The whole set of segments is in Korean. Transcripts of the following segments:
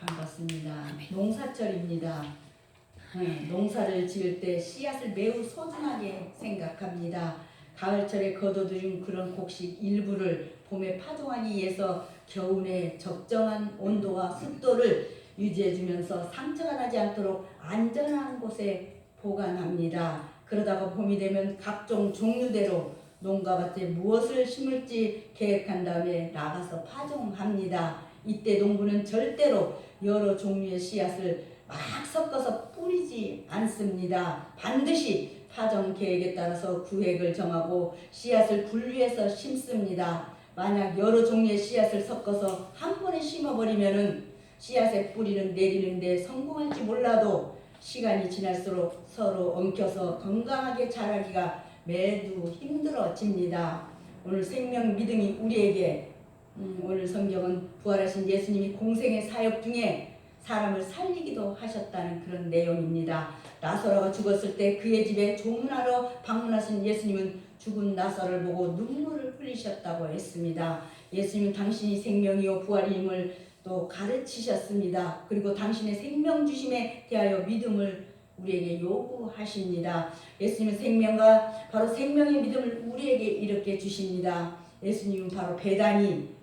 반갑습니다. 농사철입니다. 네, 농사를 지을 때 씨앗을 매우 소중하게 생각합니다. 가을철에 거둬들인 그런 곡식 일부를 봄에 파종하기 위해서 겨울에 적정한 온도와 습도를 유지해주면서 상처가 나지 않도록 안전한 곳에 보관합니다. 그러다가 봄이 되면 각종 종류대로 농가밭에 무엇을 심을지 계획한 다음에 나가서 파종합니다. 이때 농부는 절대로 여러 종류의 씨앗을 막 섞어서 뿌리지 않습니다. 반드시 파종 계획에 따라서 구획을 정하고 씨앗을 분류해서 심습니다. 만약 여러 종류의 씨앗을 섞어서 한 번에 심어버리면은 씨앗의 뿌리는 내리는데 성공할지 몰라도 시간이 지날수록 서로 엉켜서 건강하게 자라기가 매우 힘들어집니다. 오늘 생명 믿음이 우리에게 음, 오늘 성경은 부활하신 예수님이 공생의 사역 중에 사람을 살리기도 하셨다는 그런 내용입니다. 나사로가 죽었을 때 그의 집에 조문하러 방문하신 예수님은 죽은 나사로를 보고 눈물을 흘리셨다고 했습니다. 예수님은 당신이 생명이요 부활임을 또 가르치셨습니다. 그리고 당신의 생명 주심에 대하여 믿음을 우리에게 요구하십니다. 예수님은 생명과 바로 생명의 믿음을 우리에게 이렇게 주십니다. 예수님은 바로 배단이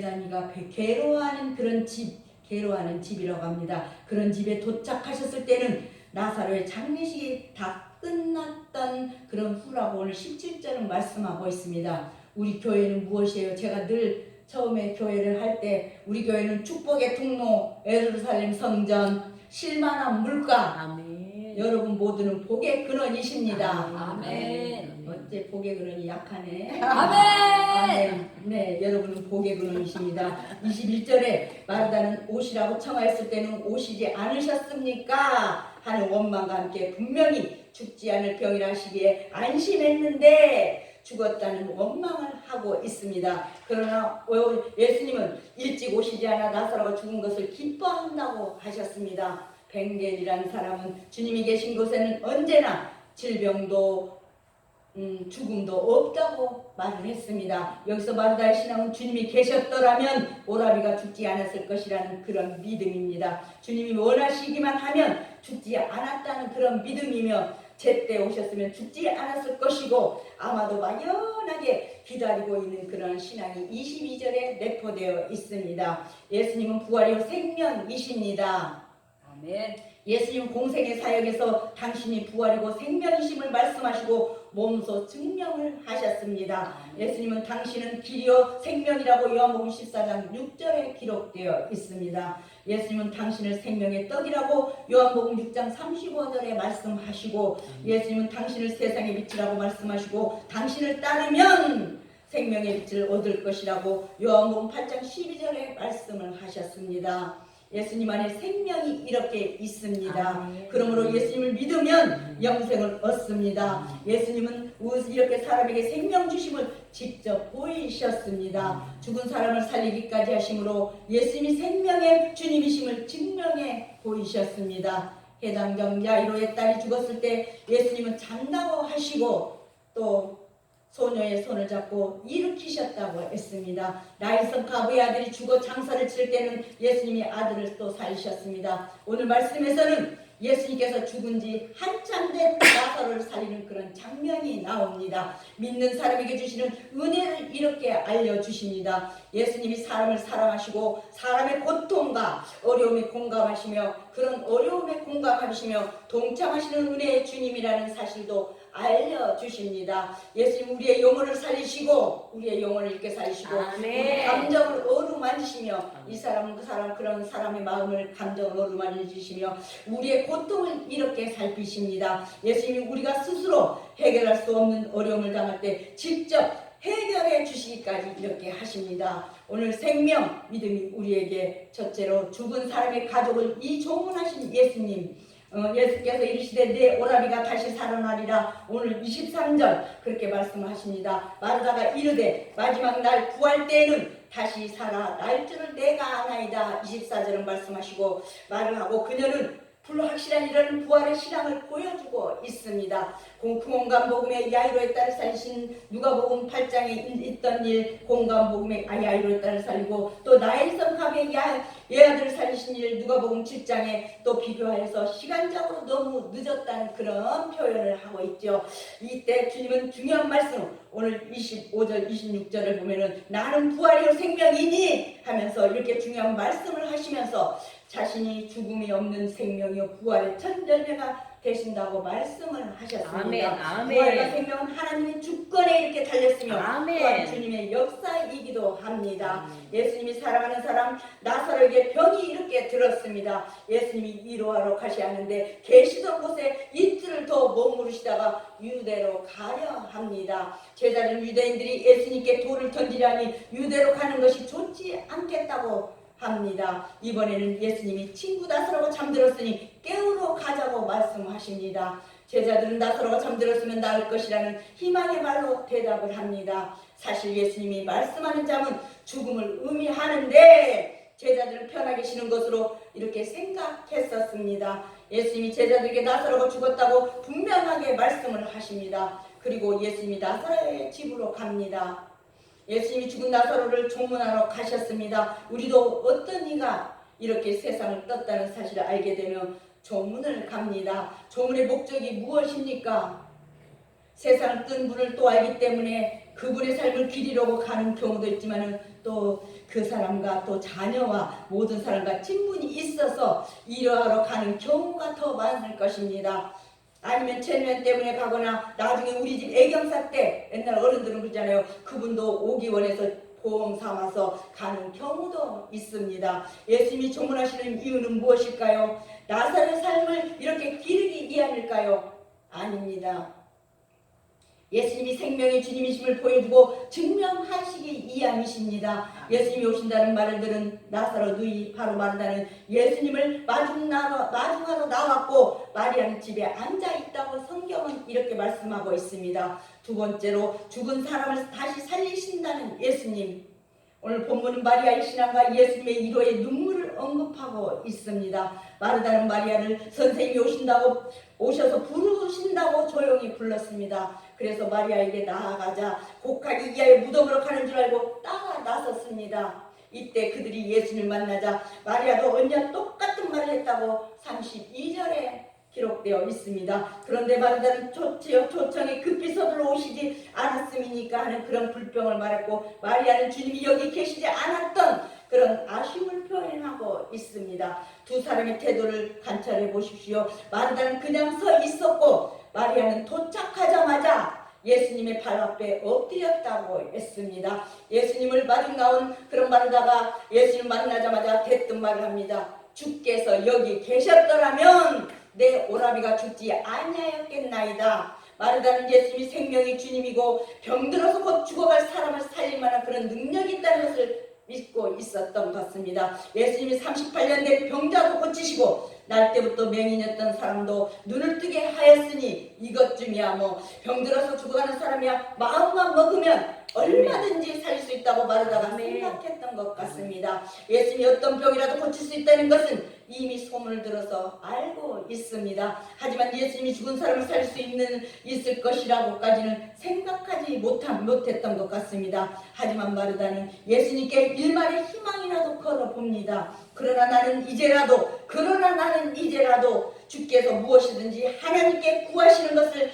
배단이가 배- 괴로워하는 그런 집, 괴로워하는 집이라고 합니다. 그런 집에 도착하셨을 때는 나사로의 장례식이 다 끝났던 그런 후라고 오늘 17절은 말씀하고 있습니다. 우리 교회는 무엇이에요? 제가 늘 처음에 교회를 할 때 우리 교회는 축복의 통로, 에루살렘 성전, 실만한 물가, 아멘. 여러분 모두는 복의 근원이십니다. 아멘. 어째 복의 근원이 약하네. 아멘. 아멘. 네, 여러분은 복의 근원이십니다. 21절에 마르다는 오시라고 청하였을 때는 오시지 않으셨습니까? 하는 원망과 함께 분명히 죽지 않을 병이라 하시기에 안심했는데 죽었다는 원망을 하고 있습니다. 그러나 예수님은 일찍 오시지 않아 나사로가 죽은 것을 기뻐한다고 하셨습니다. 뱅겐이라는 사람은 주님이 계신 곳에는 언제나 질병도 음, 죽음도 없다고 말을 했습니다. 여기서 마르다의 신앙은 주님이 계셨더라면 오라비가 죽지 않았을 것이라는 그런 믿음입니다. 주님이 원하시기만 하면 죽지 않았다는 그런 믿음이며 제때 오셨으면 죽지 않았을 것이고 아마도 막연하게 기다리고 있는 그런 신앙이 22절에 내포되어 있습니다. 예수님은 부활이요 생명이십니다. 아멘. 예수님 공생의 사역에서 당신이 부활이고 생명이심을 말씀하시고 몸소 증명을 하셨습니다. 예수님은 당신은 길이요 생명이라고 요한복음 14장 6절에 기록되어 있습니다. 예수님은 당신을 생명의 떡이라고 요한복음 6장 35절에 말씀하시고 예수님은 당신을 세상의 빛이라고 말씀하시고 당신을 따르면 생명의 빛을 얻을 것이라고 요한복음 8장 12절에 말씀을 하셨습니다. 예수님 안에 생명이 이렇게 있습니다. 아멘. 그러므로 예수님을 믿으면 영생을 얻습니다. 예수님은 이렇게 사람에게 생명 주심을 직접 보이셨습니다. 죽은 사람을 살리기까지 하심으로 예수님이 생명의 주님이심을 증명해 보이셨습니다. 해당경 야이로의 딸이 죽었을 때 예수님은 잔다고 하시고 또 소녀의 손을 잡고 일으키셨다고 했습니다. 나이성 가부의 아들이 죽어 장사를 칠 때는 예수님이 아들을 또 살리셨습니다. 오늘 말씀에서는 예수님께서 죽은 지 한참 된 나사로를 살리는 그런 장면이 나옵니다. 믿는 사람에게 주시는 은혜를 이렇게 알려주십니다. 예수님이 사람을 사랑하시고 사람의 고통과 어려움에 공감하시며 그런 어려움에 공감하시며 동참하시는 은혜의 주님이라는 사실도 알려주십니다. 예수님 우리의 영혼을 살리시고 우리의 영혼을 이렇게 살리시고. 우리 감정을 어루만지시며 이 사람은 그 사람 그런 사람의 마음을 감정을 어루만지시며 우리의 고통을 이렇게 살피십니다. 예수님이 우리가 스스로 해결할 수 없는 어려움을 당할 때 직접 해결해 주시기까지 이렇게 하십니다. 오늘 생명 믿음이 우리에게 첫째로 죽은 사람의 가족을 이 조문하신 예수님 어, 예수께서 이르시되 내 오라비가 다시 살아나리라 오늘 23절 그렇게 말씀하십니다. 마르다가 이르되 마지막 날 구할 때에는 다시 살아 날 줄을 내가 아나이다 24절은 말씀하시고 말을 하고 그녀는 불확실한 이런 부활의 신앙을 보여주고 있습니다. 공공간복음의 야이로의 딸을 살리신 누가복음 8장에 있던 일 공간복음의 아, 야이로의 딸을 살리고 또 나일성 갑의 야, 예아들을 살리신 일 누가복음 7장에 또 비교하여서 시간적으로 너무 늦었다는 그런 표현을 하고 있죠. 이때 주님은 중요한 말씀 오늘 25절 26절을 보면은 나는 부활이요 생명이니 하면서 이렇게 중요한 말씀을 하시면서 자신이 죽음이 없는 생명이요 부활의 첫 열매가 되신다고 말씀을 하셨습니다. 아멘, 아멘. 부활과 생명은 하나님의 주권에 이렇게 달렸으며 아멘. 또한 주님의 역사이기도 합니다. 예수님이 사랑하는 사람 나사로에게 병이 이렇게 들었습니다. 예수님이 위로하러 가셔야 하는데 계시던 곳에 이틀을 더 머무르시다가 유대로 가려 합니다. 제자들 유대인들이 예수님께 돌을 던지려니 유대로 가는 것이 좋지 않겠다고 합니다. 이번에는 예수님이 친구 나사로가 잠들었으니 깨우러 가자고 말씀하십니다. 제자들은 나사로가 잠들었으면 나을 것이라는 희망의 말로 대답을 합니다. 사실 예수님이 말씀하는 잠은 죽음을 의미하는데 제자들은 편하게 쉬는 것으로 이렇게 생각했었습니다. 예수님이 제자들에게 나사로가 죽었다고 분명하게 말씀을 하십니다. 그리고 예수님이 나사로의 집으로 갑니다. 예수님이 죽은 나사로를 조문하러 가셨습니다. 우리도 어떤 이가 이렇게 세상을 떴다는 사실을 알게 되면 조문을 갑니다. 조문의 목적이 무엇입니까? 세상을 뜬 분을 또 알기 때문에 그분의 삶을 기리려고 가는 경우도 있지만은 또그 사람과 또 자녀와 모든 사람과 친분이 있어서 일하러 가는 경우가 더 많을 것입니다. 아니면 체면 때문에 가거나 나중에 우리 집 애경사 때 옛날 어른들은 그러잖아요. 그분도 오기 원해서 보험 삼아서 가는 경우도 있습니다. 예수님이 조문하시는 이유는 무엇일까요? 나사로의 삶을 이렇게 기르기 위함일까요? 아닙니다. 예수님이 생명의 주님이심을 보여주고 증명하시기 위함이십니다. 예수님이 오신다는 말을 들은 나사로 누이 바로 마르다는 예수님을 마중나러, 마중하러 나왔고 마리아는 집에 앉아 있다고 성경은 이렇게 말씀하고 있습니다. 두 번째로 죽은 사람을 다시 살리신다는 예수님. 오늘 본문은 마리아의 신앙과 예수님의 이로의 눈물을 언급하고 있습니다. 마르다는 마리아를 선생님이 오신다고 오셔서 부르신다고 조용히 불렀습니다. 그래서 마리아에게 나아가자 곡하기 이하의 무덤으로 가는 줄 알고 따라 나섰습니다. 이때 그들이 예수님을 만나자 마리아도 언니와 똑같은 말을 했다고 32절에 기록되어 있습니다. 그런데 초치어 초청에 급히 서둘러 오시지 않았음이니까 하는 그런 불평을 말했고 마리아는 주님이 여기 계시지 않았던 그런 아쉬움을 표현하고 있습니다. 두 사람의 태도를 관찰해 보십시오. 마르다는 그냥 서 있었고 마리아는 도착하자마자 예수님의 발 앞에 엎드렸다고 했습니다. 예수님을 마중 나온 그런 마르다가 예수님 만나자마자 대뜸 말을 합니다. 주께서 여기 계셨더라면 내 오라비가 죽지 아니하였겠나이다. 마르다는 예수님이 생명의 주님이고 병들어서 곧 죽어갈 사람을 살릴 만한 그런 능력이 있다는 것을 믿고 있었던 것 같습니다. 예수님이 38년 된 병자도 고치시고 날 때부터 맹인이었던 사람도 눈을 뜨게 하였으니 이것쯤이야 뭐 병들어서 죽어가는 사람이야 마음만 먹으면 얼마든지 살 수 있다고 마르다가 아멘. 생각했던 것 같습니다. 예수님이 어떤 병이라도 고칠 수 있다는 것은 이미 소문을 들어서 알고 있습니다. 하지만 예수님이 죽은 사람을 살 수 있는 있을 것이라고까지는 생각하지 못한 못했던 것 같습니다. 하지만 마르다는 예수님께 일말의 희망이라도 걸어 봅니다. 그러나 나는 이제라도 그러나 나는 이제라도 주께서 무엇이든지 하나님께 구하시는 것을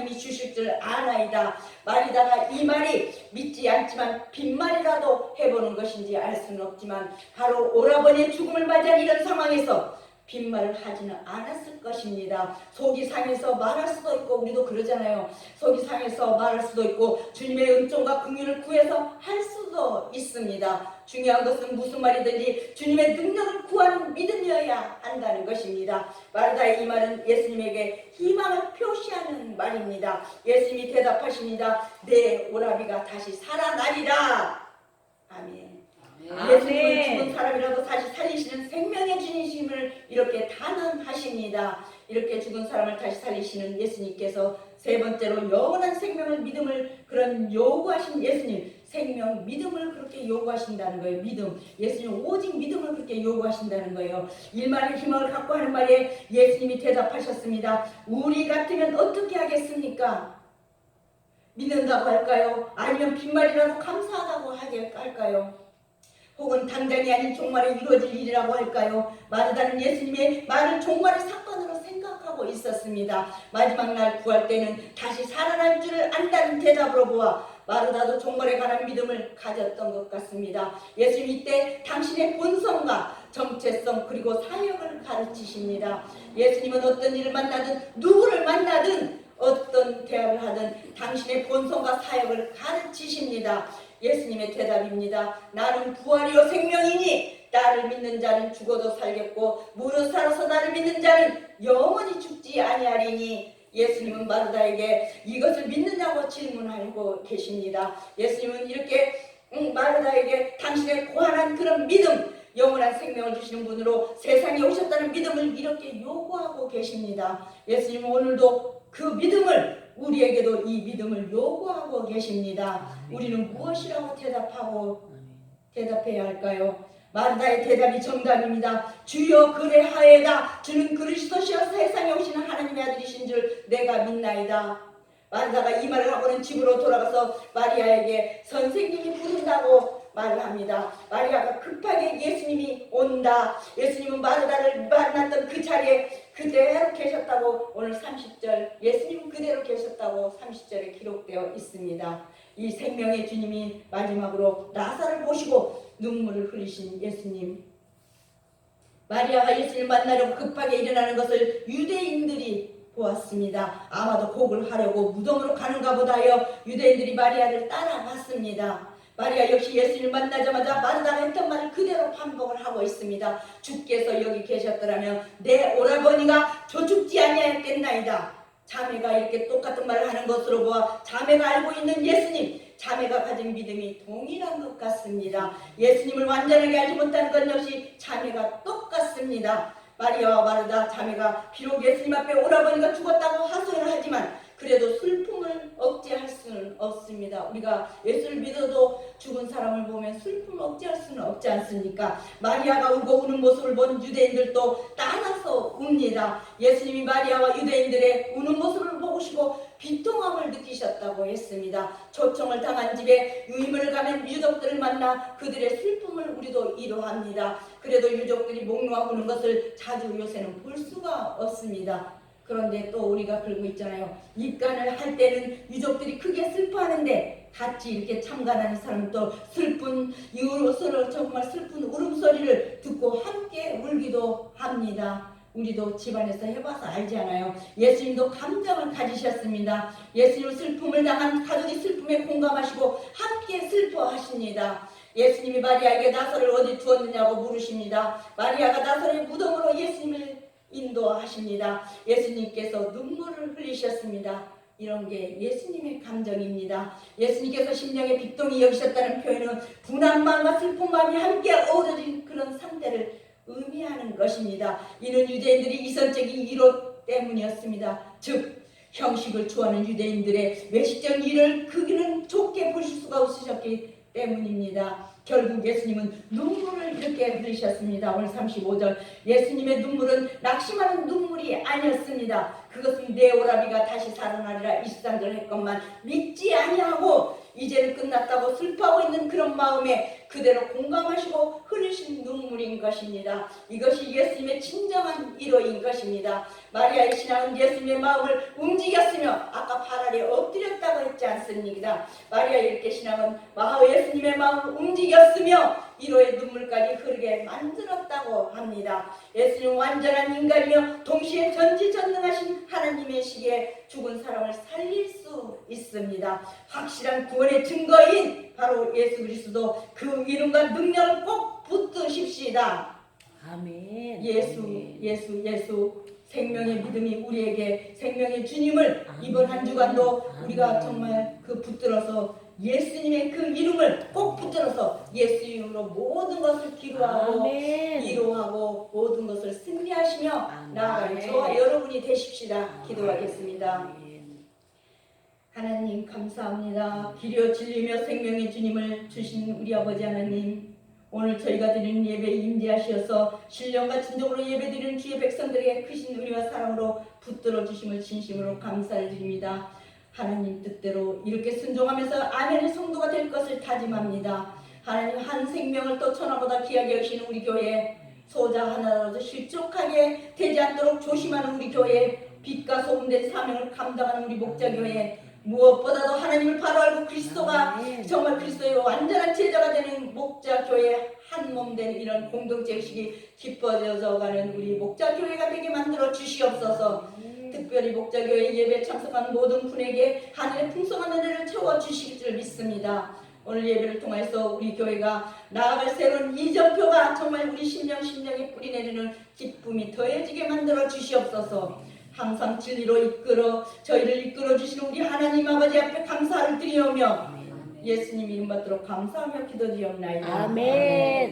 하나님이 주실 줄 아나이다. 말이다가 이 말이 믿지 않지만 빈말이라도 해보는 것인지 알 수는 없지만 바로 오라버니의 죽음을 맞이한 이런 상황에서 빈말을 하지는 않았을 것입니다. 속이 상해서 말할 수도 있고 우리도 그러잖아요. 속이 상해서 말할 수도 있고 주님의 은총과 긍휼을 구해서 할 수도 있습니다. 중요한 것은 무슨 말이든지 주님의 능력을 구하는 믿음이어야 한다는 것입니다. 마르다의 이 말은 예수님에게 희망을 표시하는 말입니다. 예수님이 대답하십니다. 내 오라비가 다시 살아나리라. 아멘. 예수님은 죽은 사람이라도 다시 살리시는 생명의 주님심을 이렇게 단언하십니다. 이렇게 죽은 사람을 다시 살리시는 예수님께서 세 번째로 영원한 생명을 믿음을 그런 요구하신 예수님 생명 믿음을 그렇게 요구하신다는 거예요. 믿음 예수님 오직 믿음을 그렇게 요구하신다는 거예요. 일만의 희망을 갖고 하는 말에 예수님이 대답하셨습니다. 우리 같으면 어떻게 하겠습니까? 믿는다고 할까요? 아니면 빈말이라도 감사하다고 하게 할까요? 혹은 당장이 아닌 종말에 이루어질 일이라고 할까요? 마르다는 예수님의 말을 종말의 사건으로 하고 있었습니다. 마지막 날 구할 때는 다시 살아날 줄을 안다는 대답으로 보아 마르다도 종말에 관한 믿음을 가졌던 것 같습니다. 예수님 이때 당신의 본성과 정체성 그리고 사역을 가르치십니다. 예수님은 어떤 일을 만나든 누구를 만나든 어떤 대화를 하든 당신의 본성과 사역을 가르치십니다. 예수님의 대답입니다. 나는 부활이요 생명이니 나를 믿는 자는 죽어도 살겠고 무릇 살아서 나를 믿는 자는 영원히 죽지 아니하리니 예수님은 마르다에게 이것을 믿느냐고 질문하고 계십니다. 예수님은 이렇게 음, 마르다에게 당신의 고안한 그런 믿음 영원한 생명을 주시는 분으로 세상에 오셨다는 믿음을 이렇게 요구하고 계십니다. 예수님은 오늘도 그 믿음을 우리에게도 이 믿음을 요구하고 계십니다. 우리는 무엇이라고 대답하고 대답해야 할까요? 마르다의 대답이 정답입니다. 주여 그래하에다 주는 그리스도시여 세상에 오시는 하나님의 아들이신 줄 내가 믿나이다. 마르다가 이 말을 하고는 집으로 돌아가서 마리아에게 선생님이 부른다고 말을 합니다. 마리아가 급하게 예수님이 온다. 예수님은 마르다를 만났던 그 자리에 그대로 계셨다고 오늘 30절 예수님은 그대로 계셨다고 30절에 기록되어 있습니다. 이 생명의 주님이 마지막으로 나사를 보시고 눈물을 흘리신 예수님. 마리아가 예수님을 만나려고 급하게 일어나는 것을 유대인들이 보았습니다. 아마도 곡을 하려고 무덤으로 가는가 보다 하여 유대인들이 마리아를 따라갔습니다. 마리아 역시 예수님을 만나자마자 마르다가 했던 말을 그대로 반복을 하고 있습니다. 주께서 여기 계셨더라면 내 오라버니가 저 죽지 아니하였겠나이다. 자매가 이렇게 똑같은 말을 하는 것으로 보아 자매가 알고 있는 예수님, 자매가 가진 믿음이 동일한 것 같습니다. 예수님을 완전하게 알지 못하는 것 역시 자매가 똑같습니다. 마리아와 마르다 자매가 비록 예수님 앞에 오라버니가 죽었다고 하소연을 하지만 그래도 슬픔을 억제할 수는 없습니다. 우리가 예수를 믿어도 죽은 사람을 보면 슬픔을 억제할 수는 없지 않습니까? 마리아가 울고 우는 모습을 본 유대인들도 따라서 웁니다. 예수님이 마리아와 유대인들의 우는 모습을 보시고 비통함을 느끼셨다고 했습니다. 초청을 당한 집에 유임을 가면 유족들을 만나 그들의 슬픔을 우리도 이루합니다. 그래도 유족들이 목놓아 우는 것을 자주 요새는 볼 수가 없습니다. 그런데 또 우리가 그러고 있잖아요. 입간을 할 때는 유족들이 크게 슬퍼하는데 같이 이렇게 참관하는 사람도 슬픈 이후로서로 정말 슬픈 울음소리를 듣고 함께 울기도 합니다. 우리도 집안에서 해봐서 알잖아요. 예수님도 감정을 가지셨습니다. 예수님 슬픔을 당한 가족이 슬픔에 공감하시고 함께 슬퍼하십니다. 예수님이 마리아에게 나사를 어디 두었느냐고 물으십니다. 마리아가 나사를 무덤으로 예수님을 인도하십니다. 예수님께서 눈물을 흘리셨습니다. 이런 게 예수님의 감정입니다. 예수님께서 심령의 빅동이 여기셨다는 표현은 분한 마음과 슬픈 마음이 함께 어우러진 그런 상태를 의미하는 것입니다. 이는 유대인들이 이선적인 이로 때문이었습니다. 즉 형식을 좋아하는 유대인들의 외식적 일을 크기는 좁게 보실 수가 없으셨기 때문입니다. 결국 예수님은 눈물을 이렇게 흘리셨습니다. 오늘 35절 예수님의 눈물은 낙심하는 눈물이 아니었습니다. 그것은 내 오라비가 다시 살아나리라 23절 했건만 믿지 아니하고 이제는 끝났다고 슬퍼하고 있는 그런 마음에 그대로 공감하시고 흐르신 눈물인 것입니다. 이것이 예수님의 진정한 위로인 것입니다. 마리아의 신앙은 예수님의 마음을 움직였으며 아까 발 아래 엎드렸다고 했지 않습니까? 마리아의 이렇게 신앙은 마하 예수님의 마음을 움직였으며 위로의 눈물까지 흐르게 만들었다고 합니다. 예수님 완전한 인간이며 동시에 전지전능하신 하나님의 시기에 죽은 사람을 살릴 수 있습니다. 확실한 구원의 증거인 바로 예수 그리스도 그 이름과 능력을 꼭 붙드십시다. 아멘. 예수, 아멘. 예수, 예수. 생명의 믿음이 우리에게 생명의 주님을 이번 한 주간도 우리가 정말 그 붙들어서 예수님의 그 이름을 꼭 붙들어서 예수 이름으로 모든 것을 기도하고 아멘. 이루하고 모든 것을 승리하시며 아멘. 나아가는 저와 여러분이 되십시다. 기도하겠습니다. 아멘. 하나님 감사합니다. 길여 진리며 생명의 주님을 주신 우리 아버지 하나님 오늘 저희가 드리는 예배에 임재하시어서 신령과 진정으로 예배드리는 주의 백성들에게 크신 은혜와 사랑으로 붙들어 주심을 진심으로 감사를 드립니다. 하나님 뜻대로 이렇게 순종하면서 아멘의 성도가 될 것을 다짐합니다. 하나님 한 생명을 또 천하보다 귀하게 여기시는 우리 교회 소자 하나라도 실족하게 되지 않도록 조심하는 우리 교회 빛과 소금된 사명을 감당하는 우리 목자교회 무엇보다도 하나님을 바로 알고 그리스도가. 정말 그리스도의 완전한 제자가 되는 목자교회 한 몸 된 이런 공동체 의식이 깊어져 가는 우리 목자교회가 되게 만들어 주시옵소서 특별히 목자교회 예배 참석하는 모든 분에게 하늘의 풍성한 은혜를 채워 주실 줄 믿습니다. 오늘 예배를 통해서 우리 교회가 나아갈 새로운 이정표가 정말 우리 심령 심령에 뿌리내리는 기쁨이 더해지게 만들어 주시옵소서. 항상 진리로 이끌어 저희를 이끌어 주시는 우리 하나님 아버지 앞에 감사를 드리오며 예수님 이름 받도록 감사하며 기도드리옵나이다. 아멘.